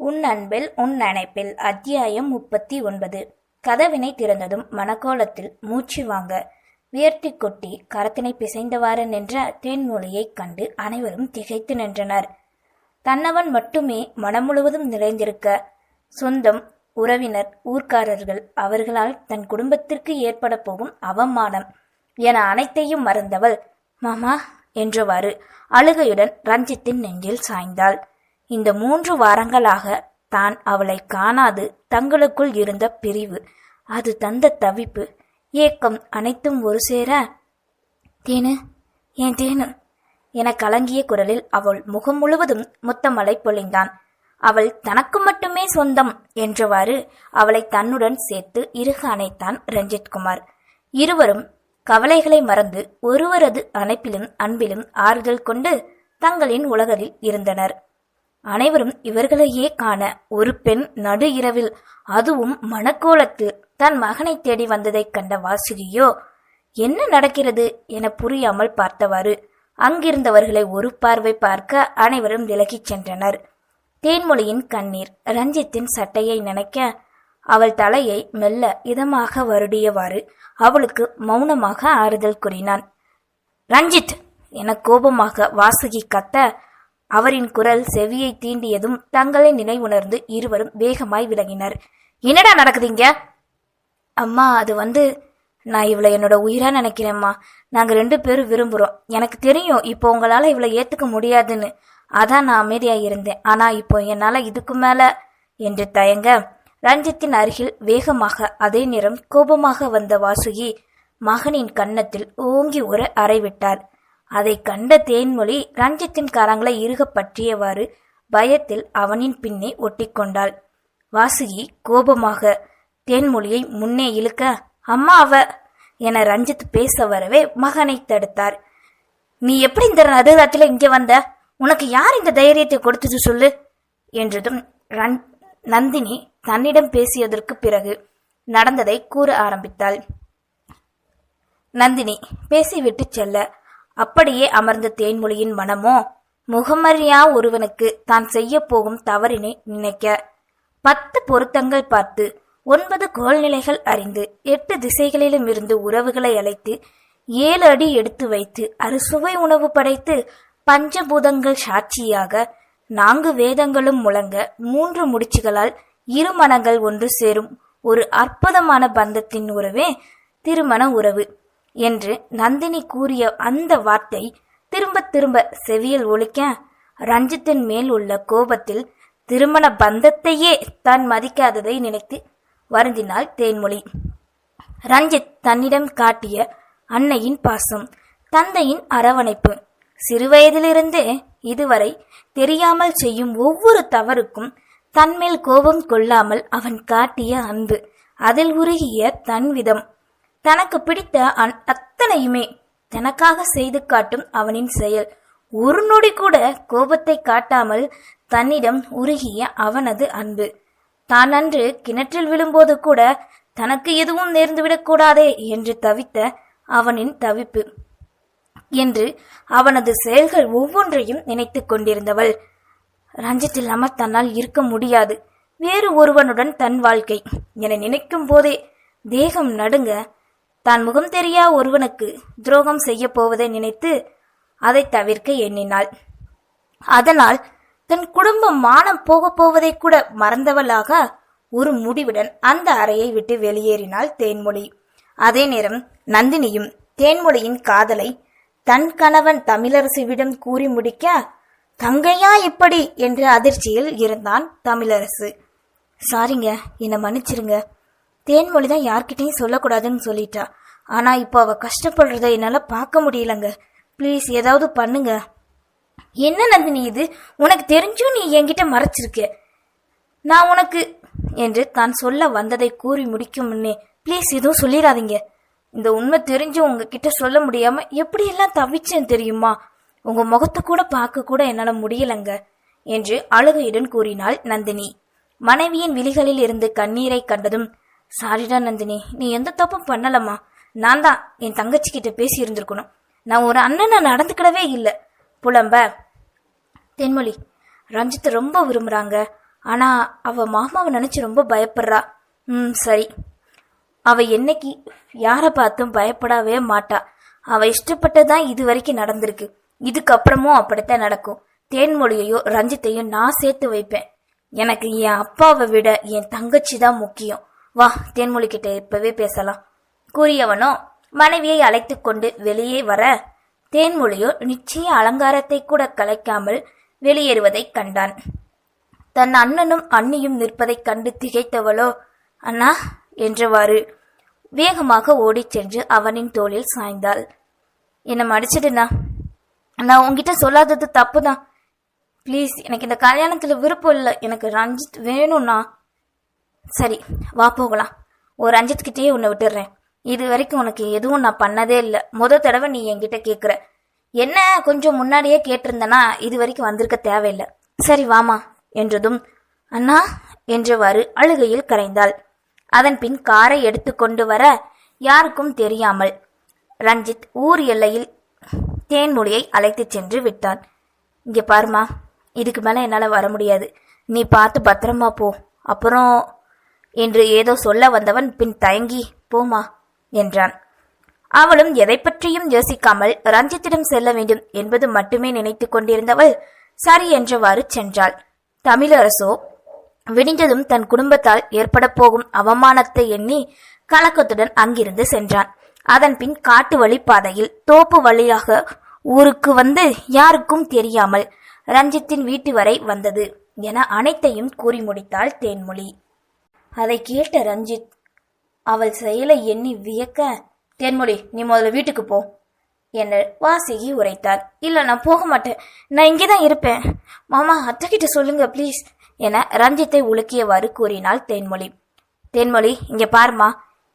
உன் அன்பில் உன் நினைப்பில் அத்தியாயம் முப்பத்தி ஒன்பது. கதவினை திறந்ததும் மணக்கோலத்தில் மூச்சு வாங்க. வியர்த்தி கொட்டி கரத்தினை பிசைந்தவாறு நின்ற தேன்மொழியைக் கண்டு அனைவரும் திகைத்து நின்றனர். தன்னவன் மட்டுமே மனம் முழுவதும் நிறைந்திருக்க. சொந்தம் உறவினர் ஊர்க்காரர்கள் அவர்களால் தன் குடும்பத்திற்கு ஏற்பட போகும் அவமானம் என அனைத்தையும் மறந்தவள் மாமா என்றவாறு அழுகையுடன் ரஞ்சித்தின் நெஞ்சில் சாய்ந்தாள். இந்த மூன்று வாரங்களாக தான் அவளை காணாது தங்களுக்குள் இருந்த பிரிவு. அது தந்த தவிப்பு. ஏக்கம் அனைத்தும் ஒரு சேர. தேனு ஏன் தேனு? என கலங்கிய குரலில் அவள் முகம் முழுவதும் முத்தமலை பொழிந்தான். அவள் தனக்கு மட்டுமே சொந்தம் என்றவாறு அவளை தன்னுடன் சேர்த்து இறுக அணைத்தான் ரஞ்சித்குமார். இருவரும் கவலைகளை மறந்து ஒருவரது அணைப்பிலும் அன்பிலும் ஆறுதல் கொண்டு தங்களின் உலகில் இருந்தனர். அனைவரும் இவர்களையே காண ஒரு பெண் நடு இரவில் அதுவும் மணக்கோலத்தில் தன் மகனை தேடி வந்ததைக் கண்ட வாசுகியோ என்ன நடக்கிறது? என புரியாமல் பார்த்தவாறு அங்கிருந்தவர்களை ஒரு பார்வை பார்க்க அனைவரும் விலகிச் சென்றனர். தேன்மொழியின் கண்ணீர் ரஞ்சித்தின் சட்டையை நினைக்க அவள் தலையை மெல்ல இதமாக வருடியவாறு அவளுக்கு மௌனமாக ஆறுதல் கூறினான். ரஞ்சித்! என கோபமாக வாசுகி கத்த அவரின் குரல் செவியை தீண்டியதும் தங்களை நினைவுணர்ந்து இருவரும் வேகமாய் விலகினர். என்னடா நடக்குதுங்க அம்மா அது வந்து நான் இவளை என்னோட உயிரா நினைக்கிறேம்மா. நாங்க ரெண்டு பேரும் விரும்புறோம். எனக்கு தெரியும் இப்போ உங்களால இவளை ஏத்துக்க முடியாதுன்னு. அதான் நான் அமைதியா இருந்தேன். ஆனா இப்போ என்னால இதுக்கு மேல என்று தயங்க ரஞ்சித்தின் அருகில் வேகமாக அதே நேரம் கோபமாக வந்த வாசுகி மகனின் கன்னத்தில் ஓங்கி ஒரு அறை விட்டார் அதை கண்ட தேன்மொழி ரஞ்சித்தின் கரங்களை இறுக பற்றியவாறு பயத்தில் அவனின் பின்னே ஒட்டிக்கொண்டாள். வாசுகி கோபமாக. தேன்மொழியை முன்னே இழுக்க அம்மா அவ என ரஞ்சித் பேச வரவே மகனை தடுத்தார். நீ எப்படி இந்த நடுராத்திரில இங்கே வந்த? உனக்கு யார் இந்த தைரியத்தை கொடுத்தது சொல்லு என்றதும் ரன்- நந்தினி தன்னிடம் பேசியதற்கு பிறகு நடந்ததை கூற ஆரம்பித்தாள். நந்தினி பேசிவிட்டு செல்ல. அப்படியே அமர்ந்த தேன்மொழியின் மனமோ முகமரியா ஒருவனுக்கு தான் செய்ய போகும் தவறினை நினைக்க. பத்து பொருத்தங்கள் பார்த்து ஒன்பது கோல்நிலைகள் அறிந்து எட்டு திசைகளிலும் இருந்து உறவுகளை அழைத்து ஏழு அடி எடுத்து வைத்து அறுசுவை உணவு படைத்து பஞ்சபூதங்கள் சாட்சியாக நான்கு வேதங்களும் முழங்க மூன்று முடிச்சுகளால் இரு மனங்கள் ஒன்று சேரும். ஒரு அற்புதமான பந்தத்தின் உறவே திருமண உறவு. என்று நந்தினி கூறிய அந்த வார்த்தை திரும்ப திரும்ப செவியில் ஒழிக்க ரஞ்சித்தின் மேல் உள்ள கோபத்தில் திருமண பந்தத்தையே தான் மதிக்காததை நினைத்து வருந்தினாள் தேன்மொழி. ரஞ்சித் தன்னிடம் காட்டிய அன்னையின் பாசம் தந்தையின் அரவணைப்பு. சிறுவயதிலிருந்தே இதுவரை தெரியாமல் செய்யும் ஒவ்வொரு தவறுக்கும் தன்மேல் கோபம் கொள்ளாமல் அவன் காட்டிய அன்பு அதில் உருகிய தன் விதம் தனக்கு பிடித்த அன்- அத்தனையுமே தனக்காக செய்து காட்டும் அவனின் செயல். ஒரு நொடி கூட கோபத்தை காட்டாமல் தன்னிடம் உருகிய அவனது அன்பு. தான் அன்று கிணற்றில் விழும்போது கூட தனக்கு எதுவும் நேர்ந்துவிடக்கூடாதே என்று தவித்த அவனின் தவிப்பு. என்று அவனது செயல்கள் ஒவ்வொன்றையும் நினைத்து கொண்டிருந்தவள். ரஞ்சித் இல்லாமல் தன்னால் இருக்க முடியாது. வேறு ஒருவனுடன் தன் வாழ்க்கை. என நினைக்கும் போதே தேகம் நடுங்க தான் முகம் தெரியா ஒருவனுக்கு துரோகம் செய்ய போவதை நினைத்து அதை தவிர்க்க எண்ணினாள். அதனால் தன் குடும்பம் மானம் போகப் போவதை கூட மறந்தவளாக ஒரு முடிவுடன் அந்த அறையை விட்டு வெளியேறினாள் தேன்மொழி. அதே நேரம் நந்தினியும் தேன்மொழியின் காதலை தன் கணவன் தமிழரசுவிடம் கூறி முடிக்க தங்கையா இப்படி? என்ற அதிர்ச்சியில் இருந்தான் தமிழரசு. சாரிங்க என்னை மன்னிச்சிருங்க. தேன்மொழி தான் யார்கிட்டையும் சொல்லக்கூடாதுன்னு சொல்லிட்டா. ஆனா இப்போ அவ கஷ்டப்படுறத என்னால பார்க்க முடியலங்க. ப்ளீஸ் ஏதாவது பண்ணுங்க. என்ன நந்தினி இது? உனக்கு தெரிஞ்சும் நீ என்கிட்ட மறைச்சிருக்க. நான் உனக்கு என்று தான் சொல்ல வந்ததை கூறி முடிக்கும் முன்னே ப்ளீஸ் எதுவும் சொல்லிடாதீங்க. இந்த உண்மை தெரிஞ்சும் உங்ககிட்ட சொல்ல முடியாம எப்படியெல்லாம் தவிச்சேன் தெரியுமா? உங்க முகத்தை கூட பார்க்க கூட என்னால முடியலங்க என்று அழுகையுடன் கூறினாள் நந்தினி. மனைவியின் விழிகளில் இருந்து கண்ணீரை கண்டதும் சாரிடா நந்தினி நீ எந்த தப்பும் பண்ணலம்மா. நான் தான் என் தங்கச்சி கிட்ட பேசி இருந்திருக்கணும் நான் ஒரு அண்ணனை நடந்துக்கிடவே இல்லை. புலம்ப தென்மொழி. ரஞ்சித்தை ரொம்ப விரும்புகிறாங்க ஆனால் அவள் மாமாவை நினச்சி ரொம்ப பயப்படுறா. ம் சரி. அவள் என்னைக்கு யாரை பார்த்தும் பயப்படவே மாட்டா. இஷ்டப்பட்டு இஷ்டப்பட்டதான் இது வரைக்கும் நடந்திருக்கு. இதுக்கப்புறமும் அப்படித்தான் நடக்கும். தேன்மொழியையோ ரஞ்சித்தையும் நான் சேர்த்து வைப்பேன். எனக்கு என் அப்பாவை விட என் தங்கச்சி தான் முக்கியம். வா தேன்மொழி கிட்ட இப்பவே பேசலாம். கூறியவனோ மனைவியை அழைத்து கொண்டு வெளியே வர தேன்மொழியோ நிச்சய அலங்காரத்தை கூட கலைக்காமல் வெளியேறுவதைக் கண்டான். தன் அண்ணனும் அண்ணியும் நிற்பதைக் கண்டு திகைத்தவளோ அண்ணா என்றவாறு வேகமாக ஓடிச் சென்று அவனின் தோளில் சாய்ந்தாள். என்னை மடிச்சிடுண்ணா. நான் உங்ககிட்ட சொல்லாதது தப்புதான் ப்ளீஸ் எனக்கு இந்த கல்யாணத்துல விருப்பம் இல்லை. எனக்கு ரஞ்சித் வேணும்ண்ணா. சரி வா போகலாம். ஒரு ரஞ்சித் கிட்டேயே உன்னை விட்டுடுறேன். இது வரைக்கும் உனக்கு எதுவும் நான் பண்ணதே இல்லை. முத தடவை நீ என்கிட்ட கேட்குற என்ன கொஞ்சம் முன்னாடியே கேட்டிருந்தனா இது வரைக்கும் வந்திருக்க தேவையில்லை. சரி வாமா என்றதும் அண்ணா என்றவாறு அழுகையில் கரைந்தாள். அதன் பின் காரை எடுத்துக்கொண்டு வர யாருக்கும் தெரியாமல் ரஞ்சித் ஊர் எல்லையில் தேன்மொழியை அழைத்துச் சென்று விட்டான். இங்கே பாருமா இதுக்கு மேலே என்னால் வர முடியாது. நீ பார்த்து பத்திரமா போ. அப்புறம் என்று ஏதோ சொல்ல வந்தவன் பின் தயங்கி போமா என்றான். அவளும் எதை பற்றியும் யோசிக்காமல் ரஞ்சித்திடம் செல்ல வேண்டும் என்பது மட்டுமே நினைத்துக் கொண்டிருந்தவள் சரி என்றவாறு சென்றாள். தமிழரசோ விடிந்ததும் தன் குடும்பத்தால் ஏற்பட போகும் அவமானத்தை எண்ணி கலக்கத்துடன் அங்கிருந்து சென்றான். அதன்பின் காட்டு வழி பாதையில் தோப்பு வழியாக ஊருக்கு வந்து யாருக்கும் தெரியாமல் ரஞ்சித்தின் வீட்டு வரை வந்தது என அனைத்தையும் கூறி முடித்தாள் தேன்மொழி. அதை கேட்ட ரஞ்சித் அவள் செயலை எண்ணி வியக்க தென்மொழி நீ முதல்ல வீட்டுக்கு போ என்று வாசிகி உரைத்தார் இல்ல நான் போக மாட்டேன். நான் இங்கே தான் இருப்பேன். மாமா அத்தை கிட்ட சொல்லுங்க ப்ளீஸ் என ரஞ்சித்தை உலுக்கியவாறு கூறினாள் தேன்மொழி தேன்மொழி இங்க பாருமா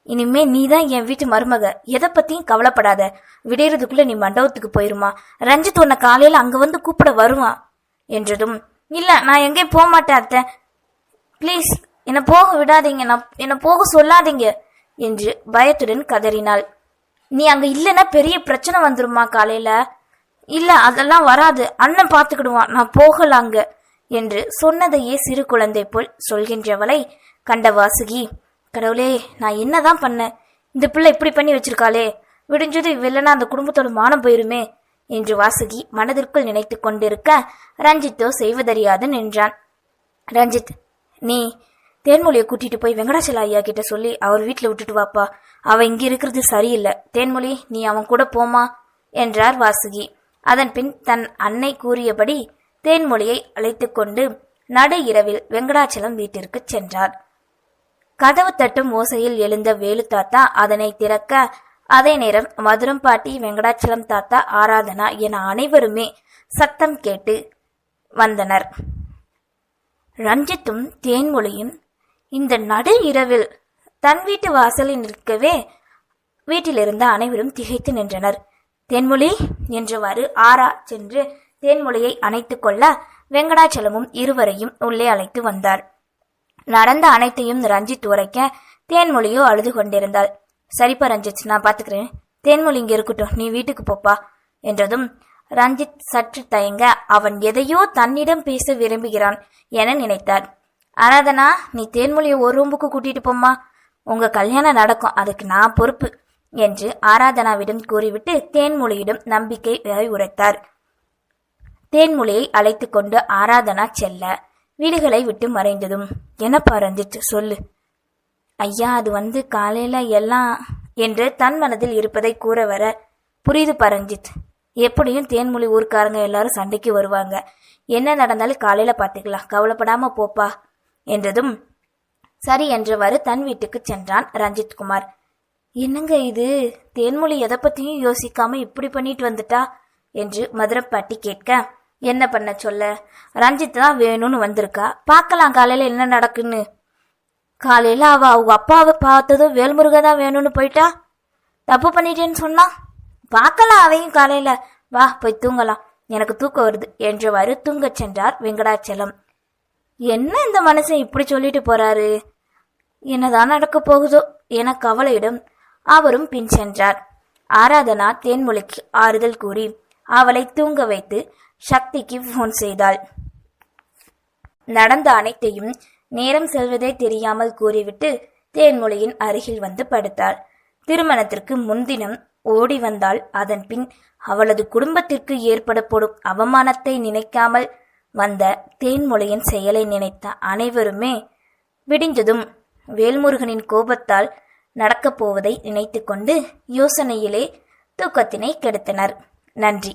இனிமே நீ தான் என் வீட்டு மருமக. எதை பத்தியும் கவலைப்படாத. விடியறதுக்குள்ள நீ மண்டபத்துக்கு போயிருமா? ரஞ்சித் உன்னை காலையில அங்க வந்து கூப்பிட வருவான் என்றதும் இல்ல நான் எங்கேயும் போக மாட்டேன் அத்தை. ப்ளீஸ் என்னை போக விடாதீங்க நான் என்னை போக சொல்லாதீங்க என்று பயத்துடன் கதறினாள். நீ அங்க இல்லைன்னா பெரிய பிரச்சனை வந்துருமா காலையில. இல்ல அதெல்லாம் வராது. அண்ணன் பாத்துக்கிடுவான் நான் போகல அங்க என்று சொன்னதையே சிறு குழந்தை போல் சொல்கின்றவளை கண்ட வாசுகி கடவுளே நான் என்னதான் பண்ணேன்? இந்த பிள்ளை இப்படி பண்ணி வச்சிருக்காளே. விடிஞ்சது இவ்வில்லனா அந்த குடும்பத்தோட மானம் போயிருமே என்று வாசுகி மனதிற்குள் நினைத்து கொண்டிருக்க ரஞ்சித்தோ செய்வதறியாது நின்றான். ரஞ்சித் நீ தேன்மொழியை கூட்டிட்டு போய் வெங்கடாச்சல ஐயா கிட்ட சொல்லி அவர் வீட்டில் விட்டுட்டு வாப்பா. அவ இங்க இருக்கிறது சரியில்லை. தேன்மொழி நீ அவன் கூட போமா? என்றார் வாசுகி. அதன் பின் தன் அன்னை கூறியபடி தேன்மொழியை அழைத்து கொண்டு நடு இரவில் வெங்கடாச்சலம் வீட்டிற்கு சென்றார். கதவு தட்டும் ஓசையில் எழுந்த வேலு தாத்தா அதனை திறக்க அதே நேரம் மதுரம் பாட்டி வெங்கடாச்சலம் தாத்தா ஆராதனா என அனைவருமே சத்தம் கேட்டு வந்தனர். ரஞ்சித்தும் தேன்மொழியும் இந்த நடு இரவில் தன் வீட்டு வாசலில் நிற்கவே வீட்டிலிருந்த அனைவரும் திகைத்து நின்றனர். தென்மொழி என்றவாறு ஆரா சென்று தேன்மொழியை அணைத்துக் கொள்ள வெங்கடாச்சலமும் இருவரையும் உள்ளே அழைத்து வந்தார். நடந்த அனைத்தையும் ரஞ்சித் உரைக்க தேன்மொழியோ அழுது கொண்டிருந்தாள். சரிப்பா ரஞ்சித் நான் பாத்துக்கிறேன். தேன்மொழி இங்க இருக்கட்டும். நீ வீட்டுக்கு போப்பா என்றதும் ரஞ்சித் சற்று தயங்க அவன் எதையோ தன்னிடம் பேச விரும்புகிறான் என நினைத்தார். ஆராதனா நீ தேன்மொழியை ஒரு ரூம்புக்கு கூட்டிட்டு போம்மா. உங்க கல்யாணம் நடக்கும் அதுக்கு நான் பொறுப்பு என்று ஆராதனாவிடம் கூறிவிட்டு தேன்மொழியிடம் நம்பிக்கை உரைத்தார். தேன்மொழியை அழைத்து கொண்டு ஆராதனா செல்ல வீடுகளை விட்டு மறைந்ததும் என்னப்பா ரஞ்சித் சொல்லு. ஐயா அது வந்து காலையில எல்லாம் என்று தன் மனதில் இருப்பதை கூற வர புரியுது பரஞ்சித் எப்படியும் தேன்மொழி ஊர்க்காரங்க எல்லாரும் சண்டைக்கு வருவாங்க. என்ன நடந்தாலும் காலையில பாத்துக்கலாம் கவலைப்படாம போப்பா. என்றதும் சரி என்றவாறு தன் வீட்டுக்கு சென்றான் ரஞ்சித் குமார் என்னங்க இது? தேன்மொழி எதை பத்தியும் யோசிக்காம இப்படி பண்ணிட்டு வந்துட்டா? என்று மதுரப்பாட்டி கேட்க என்ன பண்ண சொல்ல? ரஞ்சித் தான் வேணும்னு வந்திருக்கா? பார்க்கலாம் காலையில என்ன நடக்குன்னு. காலையில அவ அவங்க அப்பாவை பார்த்ததும் வேல்முருக தான் வேணும்னு போயிட்டா? தப்பு பண்ணிட்டேன்னு சொன்னா? பார்க்கலாம் அவையும் காலையில. வா போய் தூங்கலாம். எனக்கு தூக்கம் வருது. என்றவாறு தூங்கச் சென்றார் வெங்கடாச்சலம். என்ன இந்த மனுஷன் இப்படி சொல்லிட்டு போறாரு? என்னதான் நடக்க போகுதோ என கவலையிடம் அவரும் பின் சென்றார். ஆராதனா தேன்மொழிக்கு ஆறுதல் கூறி அவளை தூங்க வைத்து சக்திக்கு போன் செய்தாள். நடந்த அனைத்தையும் நேரம் செல்வதே தெரியாமல் கூறிவிட்டு தேன்மொழியின் அருகில் வந்து படுத்தாள். திருமணத்திற்கு முன்தினம் ஓடி வந்தால் அதன் பின் அவளது குடும்பத்திற்கு ஏற்பட போடும் அவமானத்தை நினைக்காமல் வந்த தேன்மொழியின் செயலை நினைத்த அனைவருமே விடிஞ்சதும் வேல்முருகனின் கோபத்தால் நடக்கப் போவதை நினைத்துக்கொண்டு யோசனையிலே தூக்கத்தினை கெடுத்தனர். நன்றி.